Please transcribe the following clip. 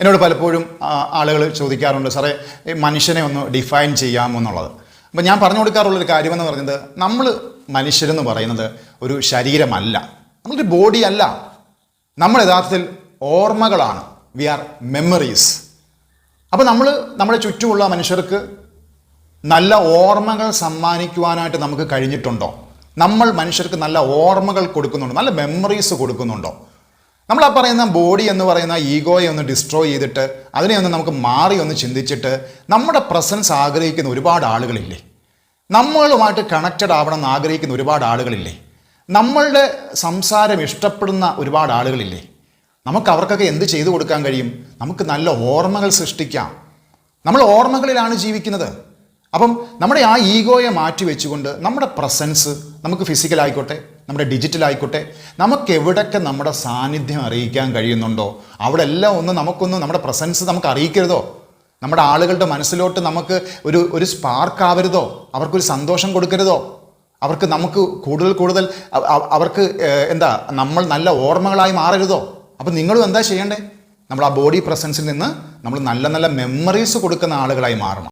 എന്നോട് പലപ്പോഴും ആളുകൾ ചോദിക്കാറുണ്ട് സാറേ മനുഷ്യനെ ഒന്ന് ഡിഫൈൻ ചെയ്യാമോ എന്നുള്ളത്? അപ്പം ഞാൻ പറഞ്ഞു കൊടുക്കാറുള്ളൊരു കാര്യമെന്ന് പറയുന്നത് നമ്മൾ മനുഷ്യരെന്ന് പറയുന്നത് ഒരു ശരീരമല്ല. നമ്മളൊരു ബോഡി അല്ല. നമ്മൾ യഥാർത്ഥത്തിൽ ഓർമ്മകളാണ്. വി ആർ മെമ്മറീസ് അപ്പോൾ നമ്മൾ നമ്മുടെ ചുറ്റുമുള്ള മനുഷ്യർക്ക് നല്ല ഓർമ്മകൾ സമ്മാനിക്കുവാനായിട്ട് നമുക്ക് കഴിഞ്ഞിട്ടുണ്ടോ? നമ്മൾ മനുഷ്യർക്ക് നല്ല ഓർമ്മകൾ കൊടുക്കുന്നുണ്ടോ? നല്ല മെമ്മറീസ് കൊടുക്കുന്നുണ്ടോ? നമ്മൾ ആ പറയുന്ന ബോഡി എന്ന് പറയുന്ന ഈഗോയെ ഒന്ന് ഡിസ്ട്രോയ് ചെയ്തിട്ട് അതിനെ ഒന്ന് നമുക്ക് മാറി ഒന്ന് ചിന്തിച്ചിട്ട് നമ്മുടെ പ്രസൻസ് ആഗ്രഹിക്കുന്ന ഒരുപാട് ആളുകളില്ലേ? നമ്മളുമായിട്ട് കണക്റ്റഡ് ആവണം എന്ന് ആഗ്രഹിക്കുന്ന ഒരുപാട് ആളുകളില്ലേ? നമ്മളുടെ സംസാരം ഇഷ്ടപ്പെടുന്ന ഒരുപാട് ആളുകളില്ലേ? നമുക്ക് അവർക്കൊക്കെ എന്ത് ചെയ്തു കൊടുക്കാൻ കഴിയും? നമുക്ക് നല്ല ഓർമ്മകൾ സൃഷ്ടിക്കാം. നമ്മൾ ഓർമ്മകളിലാണ് ജീവിക്കുന്നത്. അപ്പം നമ്മുടെ ആ ഈഗോയെ മാറ്റി വെച്ചുകൊണ്ട് നമ്മുടെ പ്രസൻസ് നമുക്ക് ഫിസിക്കൽ ആയിക്കോട്ടെ നമ്മുടെ ഡിജിറ്റൽ ആയിക്കോട്ടെ നമുക്ക് എവിടെയൊക്കെ നമ്മുടെ സാന്നിധ്യം അറിയിക്കാൻ കഴിയുന്നുണ്ടോ? അവിടെ എല്ലാം ഒന്ന് നമുക്കൊന്ന് നമ്മുടെ പ്രസൻസ് നമുക്ക് അറിയിക്കരുതോ? നമ്മുടെ ആളുകളുടെ മനസ്സിലോട്ട് നമുക്ക് ഒരു ഒരു സ്പാർക്ക് ആവരുതോ? അവർക്കൊരു സന്തോഷം കൊടുക്കരുതോ? അവർക്ക് നമുക്ക് കൂടുതൽ കൂടുതൽ അവർക്ക് എന്താ നമ്മൾ നല്ല ഓർമ്മകളായി മാറരുതോ? അപ്പം നിങ്ങളും എന്താ ചെയ്യേണ്ടേ? നമ്മൾ ആ ബോഡി പ്രസൻസിൽ നിന്ന് നമ്മൾ നല്ല നല്ല മെമ്മറീസ് കൊടുക്കുന്ന ആളുകളായി മാറണം.